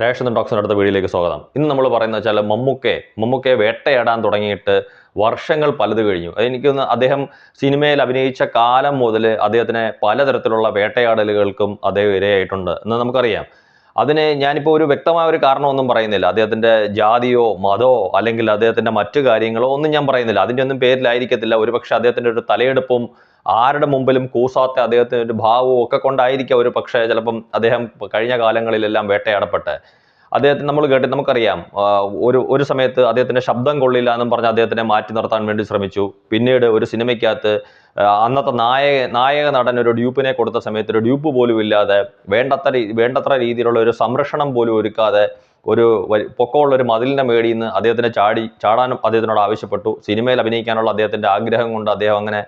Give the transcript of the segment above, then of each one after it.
Ration ടോക്സിന് അടുത്ത വീഡിയോയിലേക്ക് സ്വാഗതം. ഇന്ന് നമ്മൾ പറയുന്നത് വെച്ചാൽ മമ്മൂക്കെ മമ്മൂക്കെ വേട്ടയാടാൻ തുടങ്ങിയിട്ട് വർഷങ്ങൾ പലത് കഴിഞ്ഞു. എനിക്കൊന്ന് അദ്ദേഹം സിനിമയിൽ അഭിനയിച്ച കാലം മുതൽ അദ്ദേഹത്തിന് പലതരത്തിലുള്ള വേട്ടയാടലുകൾക്കും അദ്ദേഹം ഇരയായിട്ടുണ്ട് എന്ന് നമുക്കറിയാം. അതിന് ഞാനിപ്പോൾ ഒരു വ്യക്തമായ ഒരു കാരണമൊന്നും പറയുന്നില്ല. അദ്ദേഹത്തിന്റെ ജാതിയോ മതമോ അല്ലെങ്കിൽ അദ്ദേഹത്തിന്റെ മറ്റു കാര്യങ്ങളോ ഒന്നും ഞാൻ പറയുന്നില്ല. അതിന്റെ ഒന്നും പേരിലായിരിക്കത്തില്ല. ഒരുപക്ഷെ അദ്ദേഹത്തിന്റെ ഒരു തലയെടുപ്പും ആരുടെ മുമ്പിലും കൂസാത്ത അദ്ദേഹത്തിന്റെ ഒരു ഭാവവും ഒക്കെ കൊണ്ടായിരിക്കാം ഒരു പക്ഷേ ചിലപ്പം അദ്ദേഹം കഴിഞ്ഞ കാലങ്ങളിലെല്ലാം വേട്ടയാടപ്പെട്ട്. അദ്ദേഹത്തിന് നമ്മൾ കേട്ടി നമുക്കറിയാം ഒരു ഒരു സമയത്ത് അദ്ദേഹത്തിന്റെ ശബ്ദം കൊള്ളില്ല എന്നും പറഞ്ഞ് അദ്ദേഹത്തിനെ മാറ്റി നിർത്താൻ വേണ്ടി ശ്രമിച്ചു. പിന്നീട് ഒരു സിനിമയ്ക്കകത്ത് അന്നത്തെ നായക നായക നടൻ ഒരു ഡ്യൂപ്പിനെ കൊടുത്ത സമയത്ത് ഒരു ഡ്യൂപ്പ് പോലും ഇല്ലാതെ വേണ്ടത്ര വേണ്ടത്ര രീതിയിലുള്ള ഒരു സംരക്ഷണം പോലും ഒരുക്കാതെ ഒരു പൊക്കമുള്ള ഒരു മതിലിന്റെ മേടിയിൽ നിന്ന് അദ്ദേഹത്തിനെ ചാടി ചാടാനും അദ്ദേഹത്തിനോട് ആവശ്യപ്പെട്ടു. സിനിമയിൽ അഭിനയിക്കാനുള്ള അദ്ദേഹത്തിന്റെ ആഗ്രഹം കൊണ്ട് അദ്ദേഹം അങ്ങനെ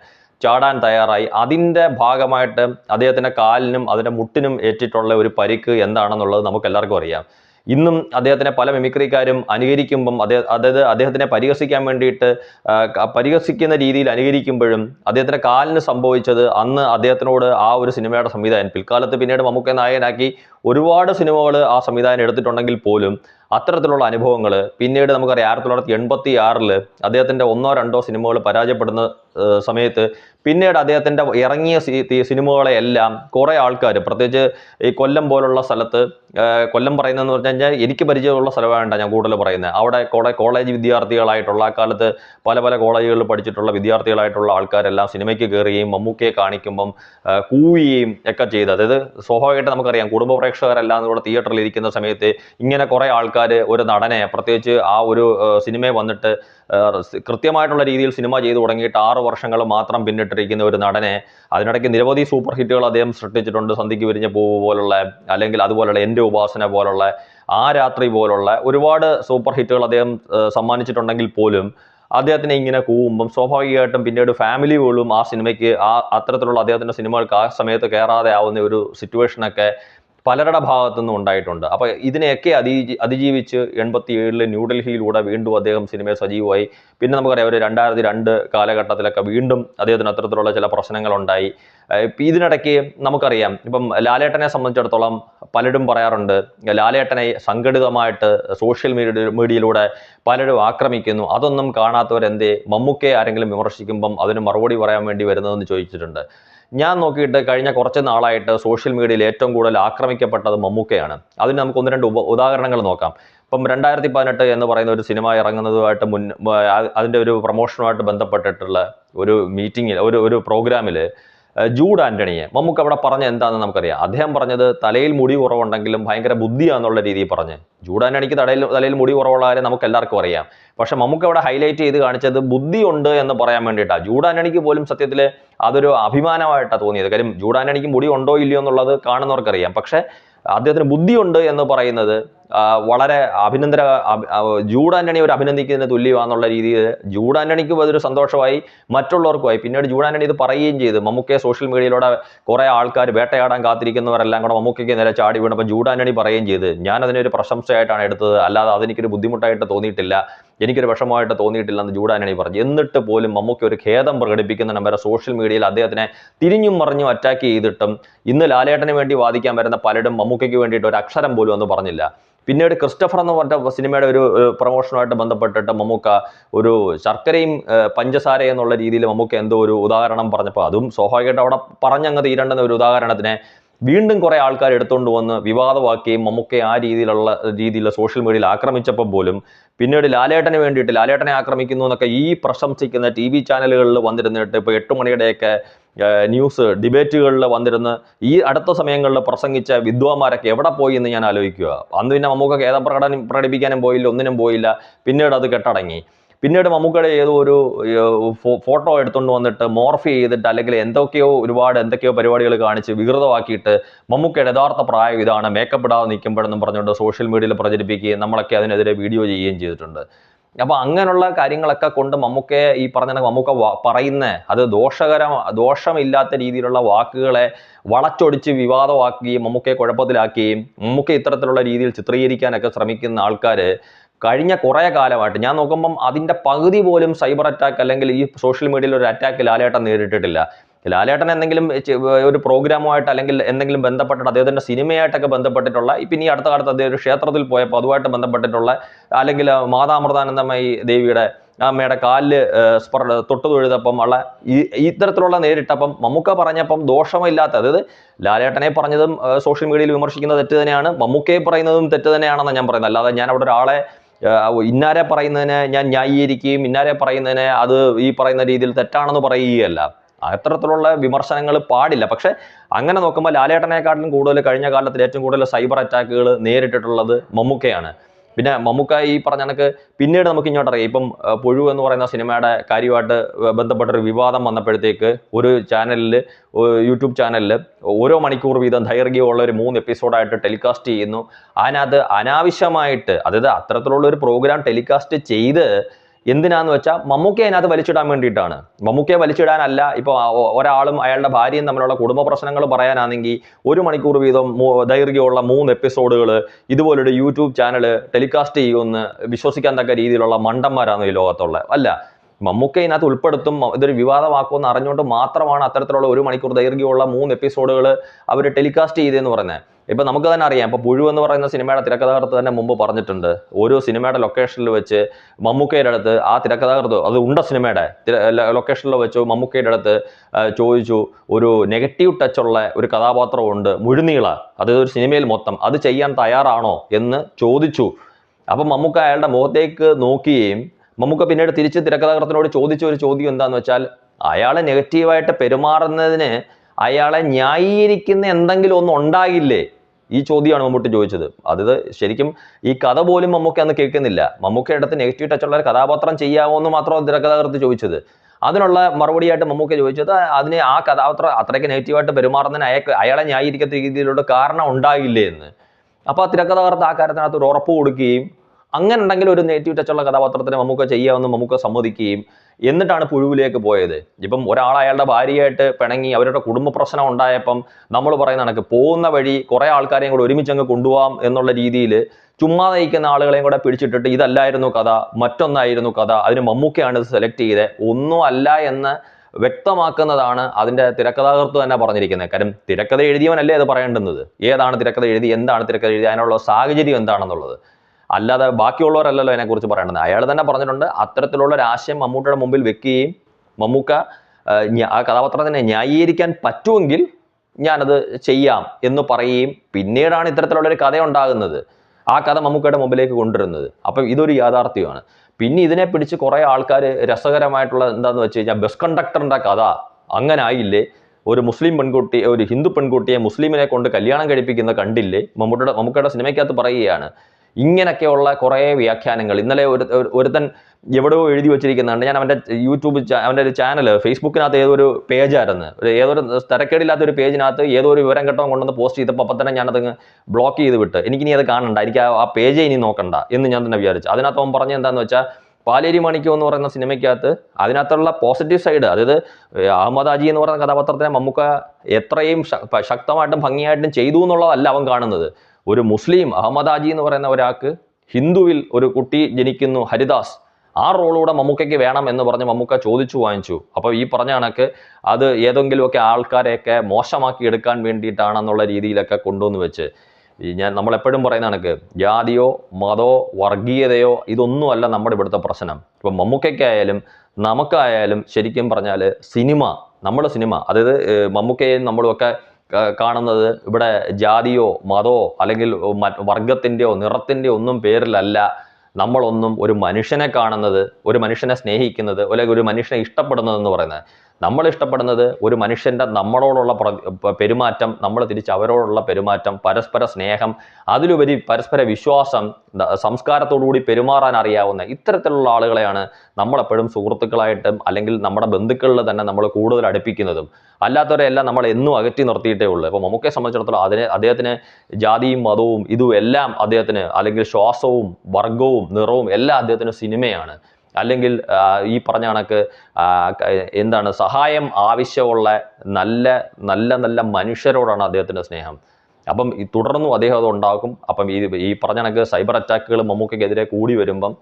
ചാടാൻ തയ്യാറായി. അതിന്റെ ഭാഗമായിട്ട് അദ്ദേഹത്തിന്റെ കാലിനും അതിന്റെ മുട്ടിനും ഏറ്റിട്ടുള്ള ഒരു പരിക്ക് എന്താണെന്നുള്ളത് നമുക്ക് എല്ലാവർക്കും അറിയാം. ഇന്നും അദ്ദേഹത്തിനെ പല മിമിക്രിക്കാരും അനുകരിക്കുമ്പം അദ്ദേഹം അതായത് അദ്ദേഹത്തിനെ പരിഹസിക്കാൻ വേണ്ടിയിട്ട് പരിഹസിക്കുന്ന രീതിയിൽ അനുകരിക്കുമ്പോഴും അദ്ദേഹത്തിന്റെ കാലിന് സംഭവിച്ചത് അന്ന് അദ്ദേഹത്തിനോട് ആ ഒരു സിനിമയുടെ സംവിധായകൻ പിൽക്കാലത്ത് പിന്നീട് മമ്മൂക്ക നായകനാക്കി ഒരുപാട് സിനിമകൾ ആ സംവിധാനം എടുത്തിട്ടുണ്ടെങ്കിൽ പോലും അത്തരത്തിലുള്ള അനുഭവങ്ങൾ പിന്നീട് നമുക്കറിയാം ആയിരത്തി തൊള്ളായിരത്തി എൺപത്തി ആറിൽ അദ്ദേഹത്തിന്റെ ഒന്നോ രണ്ടോ സിനിമകൾ പരാജയപ്പെടുന്ന സമയത്ത് പിന്നീട് അദ്ദേഹത്തിന്റെ ഇറങ്ങിയ സി- തി- സിനിമകളെ എല്ലാം കുറേ ആൾക്കാർ പ്രത്യേകിച്ച് ഈ കൊല്ലം പോലുള്ള സ്ഥലത്ത് കൊല്ലം പറയുന്നതെന്ന് പറഞ്ഞു കഴിഞ്ഞാൽ എനിക്ക് പരിചയമുള്ള സ്ഥലമായിട്ടാണ് ഞാൻ കൂടുതൽ പറയുന്നത്. അവിടെ കുറെ കോളേജ് വിദ്യാർത്ഥികളായിട്ടുള്ള ആ കാലത്ത് പല പല കോളേജുകളിൽ പഠിച്ചിട്ടുള്ള വിദ്യാർത്ഥികളായിട്ടുള്ള ആൾക്കാരെല്ലാം സിനിമയ്ക്ക് കയറുകയും മമ്മൂക്കയെ കാണിക്കുമ്പം കൂവുകയും ഒക്കെ ചെയ്ത്. അതായത് സ്വാഭാവികമായിട്ട് നമുക്കറിയാം കുടുംബ പ്രേക്ഷകരെല്ലാം കൂടെ തിയേറ്ററിൽ ഇരിക്കുന്ന സമയത്ത് ഇങ്ങനെ കുറേ ആൾക്കാർ ഒരു നടനെ പ്രത്യേകിച്ച് ആ ഒരു സിനിമയെ വന്നിട്ട് കൃത്യമായിട്ടുള്ള രീതിയിൽ സിനിമ ചെയ്തു തുടങ്ങിയിട്ട് ആറ് വർഷങ്ങൾ മാത്രം പിന്നിട്ടിരിക്കുന്ന ഒരു നടനെ അതിനിടയ്ക്ക് നിരവധി സൂപ്പർ ഹിറ്റുകൾ അദ്ദേഹം സൃഷ്ടിച്ചിട്ടുണ്ട്. സന്ധിക്ക് വിരിഞ്ഞ പൂവ് പോലുള്ള അല്ലെങ്കിൽ അതുപോലുള്ള എന്റെ ഉപാസന പോലുള്ള ആ രാത്രി പോലുള്ള ഒരുപാട് സൂപ്പർ ഹിറ്റുകൾ അദ്ദേഹം സമ്മാനിച്ചിട്ടുണ്ടെങ്കിൽ പോലും അദ്ദേഹത്തിനെ ഇങ്ങനെ കൂവുമ്പം സ്വാഭാവികമായിട്ടും പിന്നീട് ഫാമിലി പോലും ആ സിനിമയ്ക്ക് ആ അത്തരത്തിലുള്ള അദ്ദേഹത്തിന്റെ സിനിമകൾക്ക് ആ സമയത്ത് കയറാതെ ആവുന്ന ഒരു സിറ്റുവേഷനൊക്കെ പലരുടെ ഭാഗത്തുനിന്നും ഉണ്ടായിട്ടുണ്ട്. അപ്പോൾ ഇതിനെയൊക്കെ അതി അതിജീവിച്ച് എൺപത്തി ഏഴിൽ ന്യൂഡൽഹിയിലൂടെ വീണ്ടും അദ്ദേഹം സിനിമയിൽ സജീവമായി. പിന്നെ നമുക്കറിയാം ഒരു രണ്ടായിരത്തി രണ്ട് കാലഘട്ടത്തിലൊക്കെ വീണ്ടും അദ്ദേഹത്തിന് അത്തരത്തിലുള്ള ചില പ്രശ്നങ്ങളുണ്ടായി. ഇതിനിടയ്ക്ക് നമുക്കറിയാം ഇപ്പം ലാലേട്ടനെ സംബന്ധിച്ചിടത്തോളം പലരും പറയാറുണ്ട് ലാലേട്ടനെ സംഘടിതമായിട്ട് സോഷ്യൽ മീഡിയ മീഡിയയിലൂടെ പലരും ആക്രമിക്കുന്നു. അതൊന്നും കാണാത്തവരെന്തേ മമ്മൂക്കയെ ആരെങ്കിലും വിമർശിക്കുമ്പം അതിന് മറുപടി പറയാൻ വേണ്ടി വരുന്നതെന്ന് ചോദിച്ചിട്ടുണ്ട്. ഞാൻ നോക്കിയിട്ട് കഴിഞ്ഞ കുറച്ച് നാളായിട്ട് സോഷ്യൽ മീഡിയയിൽ ഏറ്റവും കൂടുതൽ ആക്രമിക്കപ്പെട്ടത് മമ്മൂക്കയാണ്. അതിന് നമുക്ക് ഒന്ന് രണ്ട് ഉദാഹരണങ്ങൾ നോക്കാം. ഇപ്പം രണ്ടായിരത്തി പതിനെട്ട് എന്ന് പറയുന്ന ഒരു സിനിമ ഇറങ്ങുന്നതുമായിട്ട് മുൻ അതിന്റെ ഒരു പ്രൊമോഷനുമായിട്ട് ബന്ധപ്പെട്ടിട്ടുള്ള ഒരു മീറ്റിങ്ങിൽ ഒരു ഒരു പ്രോഗ്രാമിൽ ജൂഡ് ആന്റണിയെ. നമുക്ക് അവിടെ പറഞ്ഞ എന്താണെന്ന് നമുക്കറിയാം. അദ്ദേഹം പറഞ്ഞത് തലയിൽ മുടി കുറവുണ്ടെങ്കിലും ഭയങ്കര ബുദ്ധിയാന്നുള്ള രീതിയിൽ പറഞ്ഞ്. ജൂഡ് ആന്റണിക്ക് തലയിൽ തലയിൽ മുടി കുറവുള്ള കാര്യം നമുക്ക് എല്ലാവർക്കും അറിയാം. പക്ഷെ നമുക്ക് അവിടെ ഹൈലൈറ്റ് ചെയ്ത് കാണിച്ചത് ബുദ്ധിയുണ്ട് എന്ന് പറയാൻ വേണ്ടിയിട്ടാണ് ജൂഡ് ആന്റണിക്ക് പോലും സത്യത്തിൽ അതൊരു അഭിമാനമായിട്ടാണ് തോന്നിയത്. കാര്യം ജൂഡ് ആന്റണിക്ക് മുടി ഉണ്ടോ ഇല്ലയോ എന്നുള്ളത് കാണുന്നവർക്കറിയാം. പക്ഷെ അദ്ദേഹത്തിന് ബുദ്ധിയുണ്ട് എന്ന് പറയുന്നത് വളരെ അഭിനന്ദന അഭി- ജൂഡ് ആന്റണി ഒരു അഭിനന്ദിക്കുന്നതിന് തുല്യമാണെന്നുള്ള രീതിയിൽ ജൂഡ് ആന്റണിക്കും അതൊരു സന്തോഷമായി മറ്റുള്ളവർക്കുമായി. പിന്നീട് ജൂഡ് ആന്റണി ഇത് പറയുകയും ചെയ്തു മമ്മൂക്കയെ സോഷ്യൽ മീഡിയയിലൂടെ കുറെ ആൾക്കാർ വേട്ടയാടാൻ കാത്തിരിക്കുന്നവരെല്ലാം കൂടെ മമ്മൂക്കയ്ക്ക് നേരെ ചാടി വീണപ്പോൾ ജൂഡ് ആന്റണി പറയുകയും ചെയ്ത് ഞാൻ അതിനൊരു പ്രശംസയായിട്ടാണ് എടുത്തത് അല്ലാതെ അതെനിക്കൊരു ബുദ്ധിമുട്ടായിട്ട് തോന്നിയിട്ടില്ല എനിക്കൊരു വിഷമമായിട്ട് ജൂഡ് ആന്റണി പറഞ്ഞു. എന്നിട്ട് പോലും മമ്മൂക്ക ഒരു ഖേദം പ്രകടിപ്പിക്കുന്ന വരെ സോഷ്യൽ മീഡിയയിൽ അദ്ദേഹത്തിനെ തിരിഞ്ഞും മറിഞ്ഞും അറ്റാക്ക് ചെയ്തിട്ടും ഇന്ന് ലാലേട്ടന് വേണ്ടി വാദിക്കാൻ വരുന്ന പലരും മമ്മൂക്കയ്ക്ക് വേണ്ടിയിട്ട് ഒരു അക്ഷരം പോലും ഒന്നും പറഞ്ഞില്ല. പിന്നീട് ക്രിസ്റ്റഫർ എന്ന് പറഞ്ഞ സിനിമയുടെ ഒരു പ്രൊമോഷനുമായിട്ട് ബന്ധപ്പെട്ടിട്ട് മമ്മൂക്ക ഒരു ശർക്കരയും പഞ്ചസാര എന്നുള്ള രീതിയിൽ മമ്മൂക്ക എന്തോ ഒരു ഉദാഹരണം പറഞ്ഞപ്പോൾ അതും സ്വാഭാവികമായിട്ട് അവിടെ പറഞ്ഞങ്ങ് തീരേണ്ടുന്ന ഒരു ഉദാഹരണത്തിനെ വീണ്ടും കുറെ ആൾക്കാർ എടുത്തുകൊണ്ട് വന്ന് വിവാദമാക്കുകയും മമ്മൂക്കയെ ആ രീതിയിലുള്ള രീതിയിൽ സോഷ്യൽ മീഡിയയിൽ ആക്രമിച്ചപ്പോൾ പോലും പിന്നീട് ലാലേട്ടന് വേണ്ടിയിട്ട് ലാലേട്ടനെ ആക്രമിക്കുന്നു എന്നൊക്കെ ഈ പ്രശംസിക്കുന്ന ടി വി ചാനലുകളിൽ വന്നിരുന്നിട്ട് ഇപ്പോൾ എട്ട് മണിയുടെയൊക്കെ ന്യൂസ് ഡിബേറ്റുകളിൽ വന്നിരുന്ന് ഈ അടുത്ത സമയങ്ങളിൽ പ്രസംഗിച്ച വിദ്വാന്മാരൊക്കെ എവിടെ പോയി എന്ന് ഞാൻ ആലോചിക്കുക. അന്ന് പിന്നെ മമ്മൂക്കൊക്കെ ഏതാ പ്രകടനം പ്രകടിപ്പിക്കാനും പോയില്ല ഒന്നിനും പോയില്ല. പിന്നീട് അത് കെട്ടടങ്ങി. പിന്നീട് മമ്മൂക്കയുടെ ഏതോ ഒരു ഫോട്ടോ എടുത്തുകൊണ്ട് വന്നിട്ട് മോർഫ് ചെയ്തിട്ട് അല്ലെങ്കിൽ എന്തൊക്കെയോ ഒരുപാട് എന്തൊക്കെയോ പരിപാടികൾ കാണിച്ച് വികൃതമാക്കിയിട്ട് മമ്മൂക്കയുടെ യഥാർത്ഥ പ്രായം ഇതാണ്. മേക്കപ്പ് ഇടാതെ നിൽക്കുമ്പോഴെന്നും പറഞ്ഞുകൊണ്ട് സോഷ്യൽ മീഡിയയിൽ പ്രചരിപ്പിക്കുകയും നമ്മളൊക്കെ അതിനെതിരെ വീഡിയോ ചെയ്യുകയും ചെയ്തിട്ടുണ്ട്. അപ്പോൾ അങ്ങനെയുള്ള കാര്യങ്ങളൊക്കെ കൊണ്ട് മമ്മൂക്കയെ ഈ പറഞ്ഞ മമ്മൂക്ക പറയുന്ന അത് ദോഷകരം ദോഷമില്ലാത്ത രീതിയിലുള്ള വാക്കുകളെ വളച്ചൊടിച്ച് വിവാദമാക്കുകയും മമ്മൂക്കയെ കുഴപ്പത്തിലാക്കുകയും മമ്മൂക്ക ഇത്തരത്തിലുള്ള രീതിയിൽ ചിത്രീകരിക്കാനൊക്കെ ശ്രമിക്കുന്ന ആൾക്കാർ കഴിഞ്ഞ കുറേ കാലമായിട്ട് ഞാൻ നോക്കുമ്പം അതിന്റെ പകുതി പോലും സൈബർ അറ്റാക്ക് അല്ലെങ്കിൽ ഈ സോഷ്യൽ മീഡിയയിൽ ഒരു അറ്റാക്ക് ലാലേട്ടൻ നേരിട്ടിട്ടില്ല. ലാലേട്ടൻ എന്തെങ്കിലും ഒരു പ്രോഗ്രാമുമായിട്ട് അല്ലെങ്കിൽ എന്തെങ്കിലും ബന്ധപ്പെട്ടിട്ട് അദ്ദേഹത്തിന്റെ സിനിമയായിട്ടൊക്കെ ബന്ധപ്പെട്ടിട്ടുള്ള ഇപ്പം ഇനി അടുത്ത കാലത്ത് അദ്ദേഹം ഒരു ക്ഷേത്രത്തിൽ പോയപ്പോൾ അതുമായിട്ട് ബന്ധപ്പെട്ടിട്ടുള്ള അല്ലെങ്കിൽ മാതാമൃതാനന്ദമയി ദേവിയുടെ അമ്മയുടെ കാലിൽ സ്പർ തൊട്ട് തൊഴുതപ്പം ഉള്ള ഈ ഇത്തരത്തിലുള്ള നേരിട്ടപ്പം മമ്മൂക്ക പറഞ്ഞപ്പം ദോഷമില്ലാത്ത അതായത് ലാലേട്ടനെ പറഞ്ഞതും സോഷ്യൽ മീഡിയയിൽ വിമർശിക്കുന്നത് തെറ്റ് തന്നെയാണ് മമ്മൂക്കയെ പറയുന്നതും തെറ്റ് തന്നെയാണെന്ന് ഞാൻ പറയുന്നത്. അല്ലാതെ ഞാൻ അവിടെ ഒരാളെ ഇന്നാരെ പറയുന്നതിനെ ഞാൻ ന്യായീകരിക്കുകയും ഇന്നാരെ പറയുന്നതിനെ അത് ഈ പറയുന്ന രീതിയിൽ തെറ്റാണെന്ന് പറയുകയല്ല. അത്തരത്തിലുള്ള വിമർശനങ്ങൾ പാടില്ല. പക്ഷേ അങ്ങനെ നോക്കുമ്പോൾ ലാലേട്ടനെക്കാട്ടിലും കൂടുതൽ കഴിഞ്ഞ കാലത്തിൽ ഏറ്റവും കൂടുതൽ സൈബർ അറ്റാക്കുകൾ നേരിട്ടിട്ടുള്ളത് മമ്മൂക്കയാണ്. പിന്നെ മമ്മൂക്ക ഈ പറഞ്ഞ കണക്ക് പിന്നീട് നമുക്ക് ഇങ്ങോട്ട് അറിയാം. ഇപ്പം പുഴു എന്ന് പറയുന്ന സിനിമയുടെ കാര്യമായിട്ട് ബന്ധപ്പെട്ടൊരു വിവാദം വന്നപ്പോഴത്തേക്ക് ഒരു ചാനലിൽ യൂട്യൂബ് ചാനലിൽ ഓരോ മണിക്കൂർ വീതം ദൈർഘ്യമുള്ള ഒരു മൂന്ന് എപ്പിസോഡായിട്ട് ടെലികാസ്റ്റ് ചെയ്യുന്നു. അതിനകത്ത് അനാവശ്യമായിട്ട് അതായത് അത്തരത്തിലുള്ള ഒരു പ്രോഗ്രാം ടെലികാസ്റ്റ് ചെയ്ത് എന്തിനാന്ന് വെച്ചാൽ മമ്മൂക്കയെ അതിനകത്ത് വലിച്ചിടാൻ വേണ്ടിയിട്ടാണ്. മമ്മൂക്കയെ വലിച്ചിടാനല്ല ഇപ്പോൾ ഒരാളും അയാളുടെ ഭാര്യയും തമ്മിലുള്ള കുടുംബ പ്രശ്നങ്ങൾ പറയാനാണെങ്കിൽ ഒരു മണിക്കൂർ വീതം ദൈർഘ്യമുള്ള മൂന്ന് എപ്പിസോഡുകൾ ഇതുപോലൊരു യൂട്യൂബ് ചാനൽ ടെലികാസ്റ്റ് ചെയ്യുമെന്ന് വിശ്വസിക്കാൻ തക്ക രീതിയിലുള്ള മണ്ടന്മാരാണ് ഈ ലോകത്തുള്ള അല്ല മമ്മൂക്ക ഇതിനകത്ത് ഉൾപ്പെടുത്തും ഇതൊരു വിവാദമാക്കുമെന്ന് അറിഞ്ഞുകൊണ്ട് മാത്രമാണ് അത്തരത്തിലുള്ള ഒരു മണിക്കൂർ ദൈർഘ്യമുള്ള മൂന്ന് എപ്പിസോഡുകൾ അവർ ടെലികാസ്റ്റ് ചെയ്തതെന്ന് പറയുന്നത് ഇപ്പൊ നമുക്ക് തന്നെ അറിയാം. ഇപ്പോൾ പുഴു എന്ന് പറയുന്ന സിനിമയുടെ തിരക്കഥാകൃത്ത് തന്നെ മുമ്പ് പറഞ്ഞിട്ടുണ്ട്. ഓരോ സിനിമയുടെ ലൊക്കേഷനിൽ വെച്ച് മമ്മൂക്കയുടെ അടുത്ത് ആ തിരക്കഥാകൃത്ത് അത് ഉണ്ട സിനിമയുടെ ലൊക്കേഷനിൽ വെച്ച് മമ്മൂക്കയുടെ അടുത്ത് ചോദിച്ചു ഒരു നെഗറ്റീവ് ടച്ചുള്ള ഒരു കഥാപാത്രമുണ്ട് മുഴുനീള. അതായത് ഒരു സിനിമയിൽ മൊത്തം. അത് ചെയ്യാൻ തയ്യാറാണോ എന്ന് ചോദിച്ചു. അപ്പം മമ്മൂക്ക അയാളുടെ മുഖത്തേക്ക് നോക്കുകയും മമ്മൂക്ക പിന്നീട് തിരിച്ച് തിരക്കഥാകൃത്തിനോട് ചോദിച്ച ഒരു ചോദ്യം എന്താണെന്ന് വെച്ചാൽ അയാളെ നെഗറ്റീവായിട്ട് പെരുമാറുന്നതിന് അയാളെ ന്യായീകരിക്കുന്ന എന്തെങ്കിലും ഒന്നും ഉണ്ടാകില്ലേ ഈ ചോദ്യമാണ് മമ്മൂട്ടി ചോദിച്ചത്. അത് ശരിക്കും ഈ കഥ പോലും മമ്മൂക്ക അന്ന് കേൾക്കുന്നില്ല. മമ്മൂക്ക അടുത്ത് നെഗറ്റീവ് ടച്ചുള്ള ഒരു കഥാപാത്രം ചെയ്യാമോ എന്ന് മാത്രം തിരക്കഥാകൃത്ത് ചോദിച്ചത്. അതിനുള്ള മറുപടിയായിട്ട് മമ്മൂക്ക ചോദിച്ചത് അതിന് ആ കഥാപാത്രം അത്രയ്ക്ക് നെഗറ്റീവായിട്ട് പെരുമാറുന്നതിന് അയാൾക്ക് അയാളെ ന്യായീകരിക്കാത്ത രീതിയിലുള്ള കാരണം ഉണ്ടാകില്ലേ എന്ന്. അപ്പോൾ ആ തിരക്കഥാകൃത്ത് ആ കാര്യത്തിനകത്ത് ഒരു ഉറപ്പ് കൊടുക്കുകയും അങ്ങനെ ഉണ്ടെങ്കിൽ ഒരു നെഗറ്റീവ് ടച്ചുള്ള കഥാപാത്രത്തിന് മമ്മൂക്ക ചെയ്യാമെന്ന് മമ്മൂക്ക സമ്മതിക്കുകയും എന്നിട്ടാണ് പുഴുവിലേക്ക് പോയത്. ഇപ്പം ഒരാൾ അയാളുടെ ഭാര്യയായിട്ട് പിണങ്ങി അവരുടെ കുടുംബ പ്രശ്നം ഉണ്ടായപ്പം നമ്മൾ പറയുന്ന കണക്ക് പോകുന്ന വഴി കുറേ ആൾക്കാരെയും കൂടെ ഒരുമിച്ച് അങ്ങ് കൊണ്ടുപോകാം എന്നുള്ള രീതിയിൽ ചുമ്മാ നയിക്കുന്ന ആളുകളെയും കൂടെ പിടിച്ചിട്ടിട്ട് ഇതല്ലായിരുന്നു കഥ മറ്റൊന്നായിരുന്നു കഥ അതിന് മമ്മൂക്കയാണ് ഇത് സെലക്ട് ചെയ്തത്. ഒന്നും അല്ല എന്ന് വ്യക്തമാക്കുന്നതാണ് അതിന്റെ തിരക്കഥാകൃത്ത് തന്നെ പറഞ്ഞിരിക്കുന്നത്. കാര്യം തിരക്കഥ എഴുതിയവനല്ലേ അത് പറയേണ്ടുന്നത്? ഏതാണ് തിരക്കഥ എഴുതി എന്താണ് തിരക്കഥ എഴുതി അതിനുള്ള സാഹചര്യം എന്താണെന്നുള്ളത്. അല്ലാതെ ബാക്കിയുള്ളവരല്ലല്ലോ അതിനെക്കുറിച്ച് പറയേണ്ടത്. അയാൾ തന്നെ പറഞ്ഞിട്ടുണ്ട് അത്തരത്തിലുള്ള ഒരു ആശയം മമ്മൂട്ടിയുടെ മുമ്പിൽ വെക്കുകയും മമ്മൂക്ക ആ, കഥാപാത്രത്തിനെ ന്യായീകരിക്കാൻ പറ്റുമെങ്കിൽ ഞാനത് ചെയ്യാം എന്ന് പറയുകയും പിന്നീടാണ് ഇത്തരത്തിലുള്ള ഒരു കഥ ഉണ്ടാകുന്നത്. ആ കഥ മമ്മൂക്കയുടെ മുമ്പിലേക്ക് കൊണ്ടുവരുന്നത്. അപ്പം ഇതൊരു യാഥാർത്ഥ്യമാണ്. പിന്നെ ഇതിനെ പിടിച്ച് കുറേ ആൾക്കാർ രസകരമായിട്ടുള്ള എന്താന്ന് വെച്ച് കഴിഞ്ഞാൽ ബസ് കണ്ടക്ടറിന്റെ കഥ. അങ്ങനെ ആയില്ലേ? ഒരു മുസ്ലിം പെൺകുട്ടി ഒരു ഹിന്ദു പെൺകുട്ടിയെ മുസ്ലിമിനെ കൊണ്ട് കല്യാണം കഴിപ്പിക്കുന്ന കണ്ടില്ലേ? മമ്മൂട്ടിയുടെ മമ്മൂക്കയുടെ സിനിമയ്ക്കകത്ത് പറയുകയാണ് ഇങ്ങനെയൊക്കെയുള്ള കുറേ വ്യാഖ്യാനങ്ങൾ. ഇന്നലെ ഒരു ഒരു- ഒരുത്തൻ എവിടെയോ എഴുതി വെച്ചിരിക്കുന്നുണ്ട്. ഞാൻ അവന്റെ യൂട്യൂബ് അവന്റെ ഒരു ചാനൽ ഫേസ്ബുക്കിനകത്ത് ഏതൊരു പേജായിരുന്നു ഒരു ഏതൊരു തിരക്കേടില്ലാത്ത ഒരു പേജിനകത്ത് ഏതോ ഒരു വിവരം കേട്ടോ കൊണ്ടുവന്ന് പോസ്റ്റ് ചെയ്തപ്പോൾ അപ്പം തന്നെ ഞാനത് ബ്ലോക്ക് ചെയ്ത് വിട്ട്. എനിക്കിനി അത് കാണണ്ട എനിക്ക് ആ- പേജ് ഇനി നോക്കണ്ട എന്ന് ഞാൻ തന്നെ വിചാരിച്ചു. അതിനകത്ത് അവൻ പറഞ്ഞ എന്താന്ന് വെച്ചാൽ പാലേരി മണിക്കോ എന്ന് പറയുന്ന സിനിമയ്ക്കകത്ത് അതിനകത്തുള്ള പോസിറ്റീവ് സൈഡ് അതായത് അഹമ്മദ് അജി എന്ന് പറയുന്ന കഥാപാത്രത്തിനെ മമ്മൂക്ക എത്രയും ശക്തമായിട്ടും ഭംഗിയായിട്ടും ചെയ്തു എന്നുള്ളതല്ല അവൻ കാണുന്നത്. ഒരു മുസ്ലിം അഹമ്മദാജി എന്ന് പറയുന്ന ഒരാൾക്ക് ഹിന്ദുവിൽ ഒരു കുട്ടി ജനിക്കുന്നു ഹരിദാസ്. ആ റോളൂടെ മമ്മൂക്കയ്ക്ക് വേണം എന്ന് പറഞ്ഞ് മമ്മൂക്ക ചോദിച്ചു വാങ്ങിച്ചു. അപ്പോൾ ഈ പറഞ്ഞ കണക്ക് അത് ഏതെങ്കിലുമൊക്കെ ആൾക്കാരെയൊക്കെ മോശമാക്കി എടുക്കാൻ വേണ്ടിയിട്ടാണെന്നുള്ള രീതിയിലൊക്കെ കൊണ്ടുവന്ന് വെച്ച്. ഞാൻ നമ്മളെപ്പോഴും പറയുന്ന കണക്ക് ജാതിയോ മതോ വർഗീയതയോ ഇതൊന്നുമല്ല നമ്മുടെ ഇവിടുത്തെ പ്രശ്നം. ഇപ്പം മമ്മൂക്കയ്ക്കായാലും നമുക്കായാലും ശരിക്കും പറഞ്ഞാൽ സിനിമ നമ്മുടെ സിനിമ അതായത് മമ്മൂക്കയും നമ്മളുമൊക്കെ കാണുന്നത് ഇവിടെ ജാതിയോ മതമോ അല്ലെങ്കിൽ വർഗത്തിന്റെയോ നിറത്തിന്റെയോ ഒന്നും പേരിലല്ല. നമ്മളൊന്നും ഒരു മനുഷ്യനെ കാണുന്നത് ഒരു മനുഷ്യനെ സ്നേഹിക്കുന്നത് അല്ലെങ്കിൽ ഒരു മനുഷ്യനെ ഇഷ്ടപ്പെടുന്നത് എന്ന് പറയുന്നത്. നമ്മൾ ഇഷ്ടപ്പെടുന്നത് ഒരു മനുഷ്യന്റെ നമ്മളോടുള്ള പ്ര- പെരുമാറ്റം നമ്മൾ തിരിച്ച് അവരോടുള്ള പെരുമാറ്റം പരസ്പര സ്നേഹം അതിലുപരി പരസ്പര വിശ്വാസം സംസ്കാരത്തോടുകൂടി പെരുമാറാൻ അറിയാവുന്ന ഇത്തരത്തിലുള്ള ആളുകളെയാണ് നമ്മളെപ്പോഴും സുഹൃത്തുക്കളായിട്ടും അല്ലെങ്കിൽ നമ്മുടെ ബന്ധുക്കളിൽ തന്നെ നമ്മൾ കൂടുതൽ അടുപ്പിക്കുന്നതും. അല്ലാത്തവരെല്ലാം നമ്മൾ എന്നും അകറ്റി നിർത്തിയിട്ടേ ഉള്ളൂ. അപ്പോൾ മമ്മൂക്കയെ സംബന്ധിച്ചിടത്തോളം അതിനെ അദ്ദേഹത്തിന് ജാതിയും മതവും ഇതും എല്ലാം അദ്ദേഹത്തിന് അല്ലെങ്കിൽ ശ്വാസവും വർഗവും നിറവും എല്ലാം അദ്ദേഹത്തിന് സിനിമയാണ്. അല്ലെങ്കിൽ ഈ പറഞ്ഞ കണക്ക് എന്താണ് സഹായം ആവശ്യമുള്ള നല്ല നല്ല നല്ല മനുഷ്യരോടാണ് അദ്ദേഹത്തിന്റെ സ്നേഹം. അപ്പം തുടർന്നും അദ്ദേഹം അത് ഉണ്ടാക്കും. അപ്പം ഈ ഈ പറഞ്ഞ കണക്ക് സൈബർ അറ്റാക്കുകൾ മമ്മൂക്കയ്ക്കെതിരെ കൂടി വരുമ്പം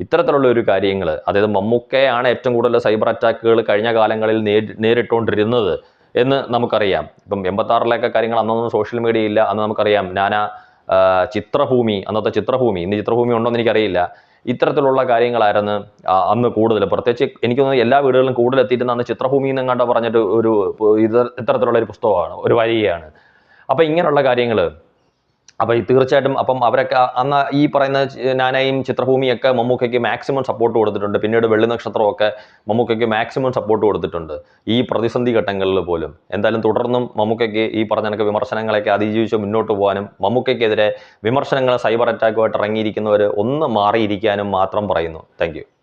ഇത്തരത്തിലുള്ള ഒരു കാര്യങ്ങൾ അതായത് മമ്മൂക്കയാണ് ഏറ്റവും കൂടുതൽ സൈബർ അറ്റാക്കുകൾ കഴിഞ്ഞ കാലങ്ങളിൽ നേരി നേരിട്ടുകൊണ്ടിരുന്നത് എന്ന് നമുക്കറിയാം. ഇപ്പം എൺപത്താറിലൊക്കെ കാര്യങ്ങൾ അന്നൊന്നും സോഷ്യൽ മീഡിയ ഇല്ല അന്ന് നമുക്കറിയാം നാനാ ചിത്രഭൂമി അന്നത്തെ ചിത്രഭൂമി ഇന്ന് ചിത്രഭൂമി ഉണ്ടോ എന്ന് എനിക്കറിയില്ല. ഇത്തരത്തിലുള്ള കാര്യങ്ങളായിരുന്നു അന്ന് കൂടുതൽ. പ്രത്യേകിച്ച് എനിക്ക് തോന്നുന്നു എല്ലാ വീടുകളിലും കൂടുതൽ എത്തിയിരുന്ന അന്ന് ചിത്രഭൂമി കണ്ട പറഞ്ഞിട്ട് ഒരു ഇത് ഇത്തരത്തിലുള്ള ഒരു പുസ്തകമാണ് ഒരു വരികയാണ്. അപ്പം ഇങ്ങനെയുള്ള കാര്യങ്ങൾ അപ്പോൾ ഈ തീർച്ചയായിട്ടും അപ്പം അവരൊക്കെ അന്ന് ഈ പറയുന്ന നാനായും ചിത്രഭൂമിയൊക്കെ മമ്മൂക്കയ്ക്ക് മാക്സിമം സപ്പോർട്ട് കൊടുത്തിട്ടുണ്ട്. പിന്നീട് വെള്ളി നക്ഷത്രമൊക്കെ മമ്മൂക്കയ്ക്ക് മാക്സിമം സപ്പോർട്ട് കൊടുത്തിട്ടുണ്ട്. ഈ പ്രതിസന്ധി ഘട്ടങ്ങളിൽ പോലും. എന്തായാലും തുടർന്നും മമ്മൂക്കയ്ക്ക് ഈ പറഞ്ഞ കണക്ക് വിമർശനങ്ങളൊക്കെ അതിജീവിച്ച് മുന്നോട്ട് പോകാനും മമ്മൂക്കയ്ക്കെതിരെ വിമർശനങ്ങൾ സൈബർ അറ്റാക്കുമായിട്ട് ഇറങ്ങിയിരിക്കുന്നവർ ഒന്ന് മാറിയിരിക്കാനും മാത്രം പറയുന്നു. താങ്ക്